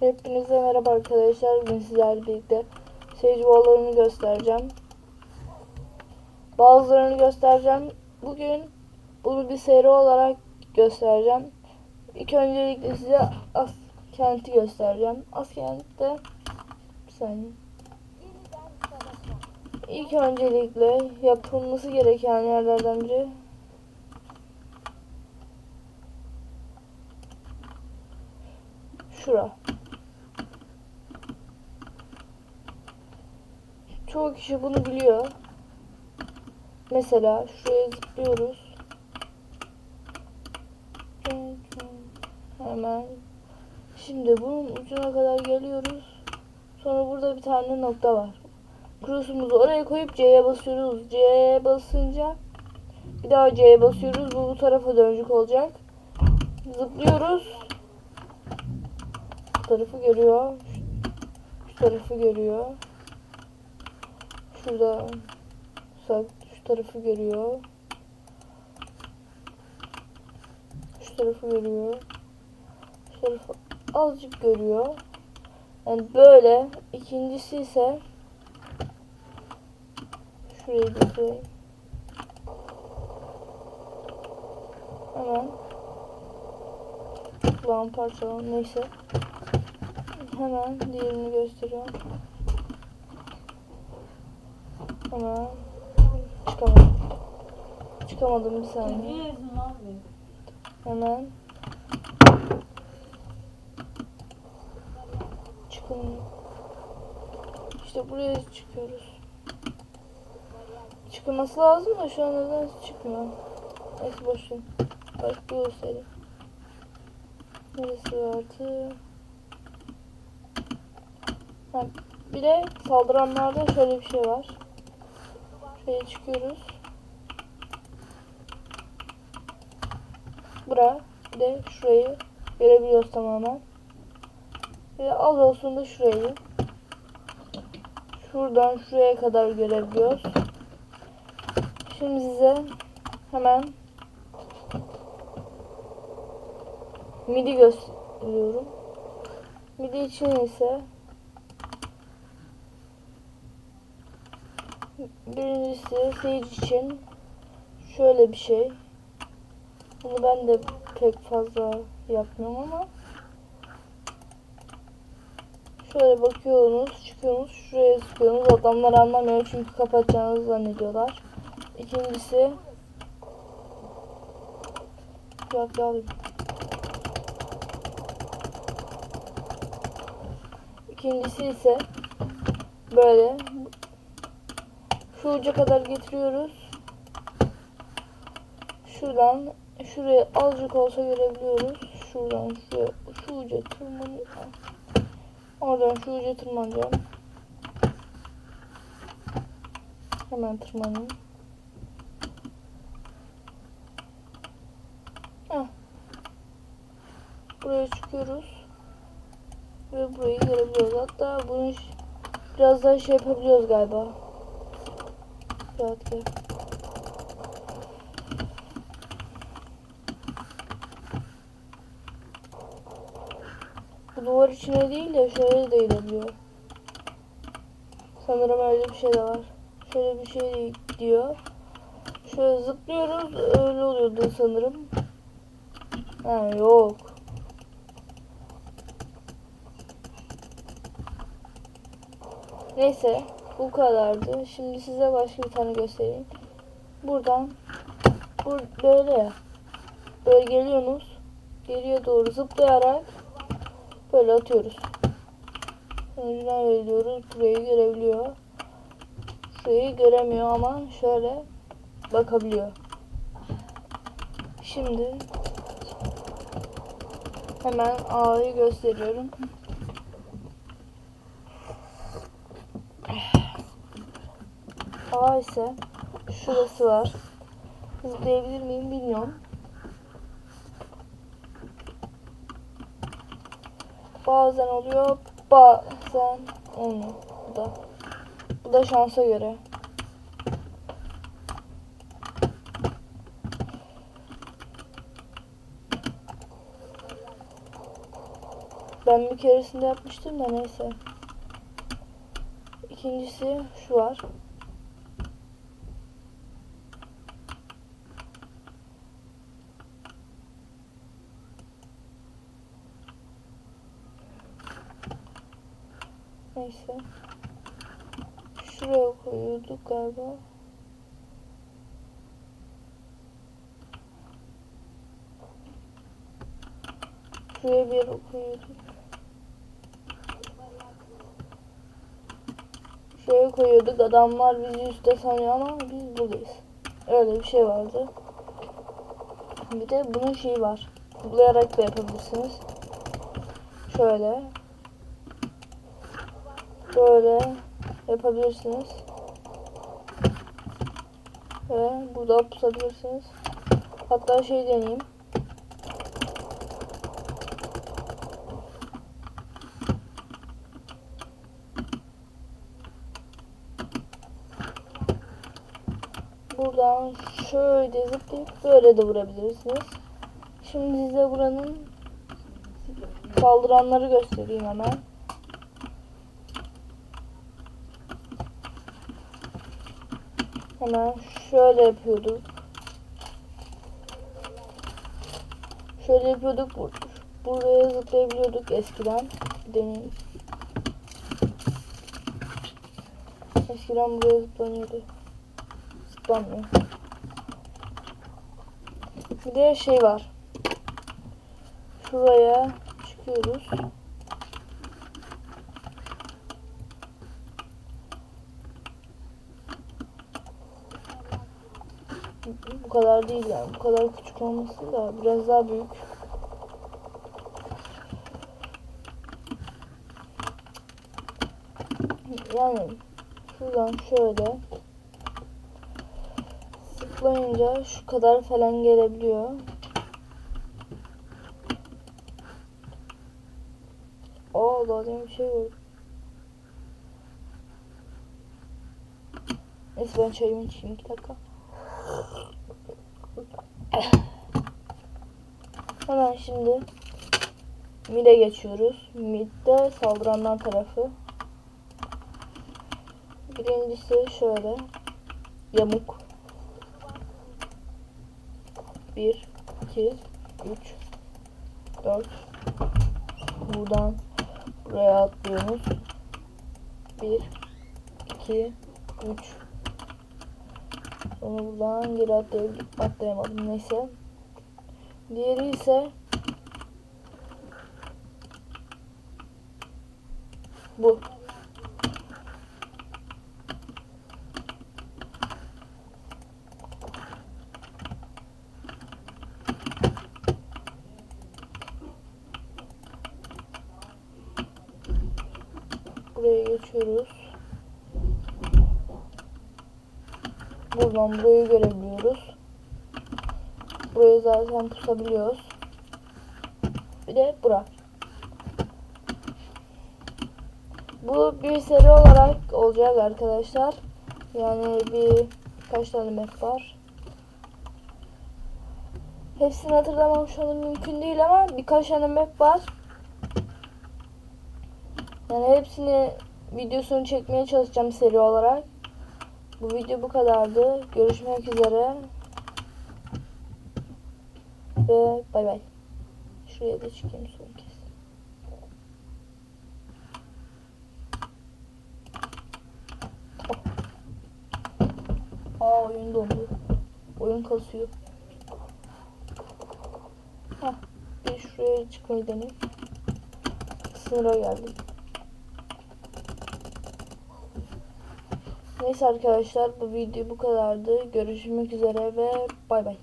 Hepinize merhaba arkadaşlar. Bugün sizlerle birlikte seyirci bollarını göstereceğim. Bazılarını göstereceğim. Bugün bunu bir seri olarak göstereceğim. İlk öncelikle size Askent'i göstereceğim. Askent'te bir saniye. İlk öncelikle yapılması gereken yerlerden biri şura. Çoğu kişi bunu biliyor. Mesela şuraya zıplıyoruz. Hemen. Şimdi bunun ucuna kadar geliyoruz. Sonra burada bir tane nokta var. Cross'umuzu oraya koyup C'ye basıyoruz. C'ye basınca bir daha C'ye basıyoruz. Bu bu tarafa dönecek olacak. Zıplıyoruz. Bu tarafı görüyor. Şu tarafı görüyor. Şurada sağ şu tarafı görüyor. Şu tarafı görüyor. Şu tarafı azıcık görüyor. Yani böyle. İkincisi ise şurayı göstereyim. Hemen kulağım parçalan neyse. Hemen diğerini gösteriyorum. Hemen çıkamadım. Çıkamadım bir saniye. Hemen çıkın. İşte buraya çıkıyoruz. Çıkılması lazım da şu an neden çıkmıyor. Neyse boşver. Başka göstereyim. Neresi vardı? Ha, bir de saldıranlarda şöyle bir şey var. Şuraya çıkıyoruz. Bura de şurayı görebiliyoruz tamamen. Ve az olsun da şurayı. Şuradan şuraya kadar görebiliyoruz. Şimdi size hemen MIDI gösteriyorum. MIDI için ise birincisi Sage için şöyle bir şey. Bunu ben de pek fazla yapmıyorum ama şöyle bakıyorsunuz, çıkıyorsunuz, şuraya sıkıyorsunuz. Adamlar anlamıyor çünkü kapatacağınızı zannediyorlar. İkincisi Yok ya İkincisi ise böyle şu uca kadar getiriyoruz. Şuradan şuraya azıcık olsa görebiliyoruz. Şuradan şuraya şu uca tırmanıyor. Oradan şu uca tırmanacağım. Hemen tırmanayım. Heh. Buraya çıkıyoruz. Ve burayı görebiliyoruz. Hatta bunu biraz daha şey yapabiliyoruz galiba. Gel. Bu duvar içine değil de şöyle de ilerliyor. Sanırım öyle bir şey de var. Şöyle bir şey diyor. Şöyle zıplıyoruz. Öyle oluyordu sanırım. Ha yok. Neyse bu kadardı. Şimdi size başka bir tane göstereyim. Buradan bu böyle ya. Böyle geliyorsunuz. Geriye doğru zıplayarak böyle atıyoruz. Önceden veriyoruz. Burayı görebiliyor. Şurayı göremiyor ama şöyle bakabiliyor. Şimdi hemen A'yı gösteriyorum. A ise şurası var. Zıplayabilir miyim bilmiyorum. Bazen oluyor, bazen olmuyor. Bu da. Bu da şansa göre. Ben bir keresinde yapmıştım da neyse. İkincisi şu var. Neyse. Şuraya koyuyorduk galiba. Şuraya bir yere koyuyorduk. Şuraya koyuyorduk. Adamlar bizi üstte sanıyor ama biz buradayız. Öyle bir şey vardı. Bir de bunun şeyi var. Tıklayarak da yapabilirsiniz. Şöyle. Böyle yapabilirsiniz. Ve burada pusabilirsiniz. Hatta şey deneyeyim. Buradan şöyle zıplayıp böyle de vurabilirsiniz. Şimdi size buranın saldıranları göstereyim hemen. Hemen şöyle yapıyorduk. Şöyle yapıyorduk. bur- Buraya zıplayabiliyorduk eskiden. Deneyeyim. Eskiden buraya zıplanıyordu. Zıplanmıyor. Bir de şey var. Şuraya çıkıyoruz. Bu kadar değil yani. Bu kadar küçük olması da biraz daha büyük. Yani şuradan şöyle zıplayınca şu kadar falan gelebiliyor. Aa daha demin bir şey var. Neyse ben çayımı içeyim iki dakika. Hemen şimdi mid'e geçiyoruz. Mid'de saldıranlar tarafı. Birincisi şöyle. Yamuk. 1, 2, 3, 4. Buradan buraya atlıyoruz. 1, 2, 3. Sonra buradan geri atlayabildim. Atlayamadım neyse. Diğeri ise bu. Buraya geçiyoruz. Buradan burayı görebiliyoruz. Burayı zaten pusabiliyoruz. Bir de bura. Bu bir seri olarak olacak arkadaşlar. Yani bir kaç tane map var. Hepsini hatırlamam şu an mümkün değil ama birkaç tane map var. Yani hepsini videosunu çekmeye çalışacağım seri olarak. Bu video bu kadardı. Görüşmek üzere. Ve bay bay. Şuraya da çıkayım son kez. Oh. Aa oyun dondu. Oyun kasıyor. Hah. Bir şuraya çıkmayı deneyim. Sınıra geldik. Neyse arkadaşlar bu video bu kadardı. Görüşmek üzere ve bay bay.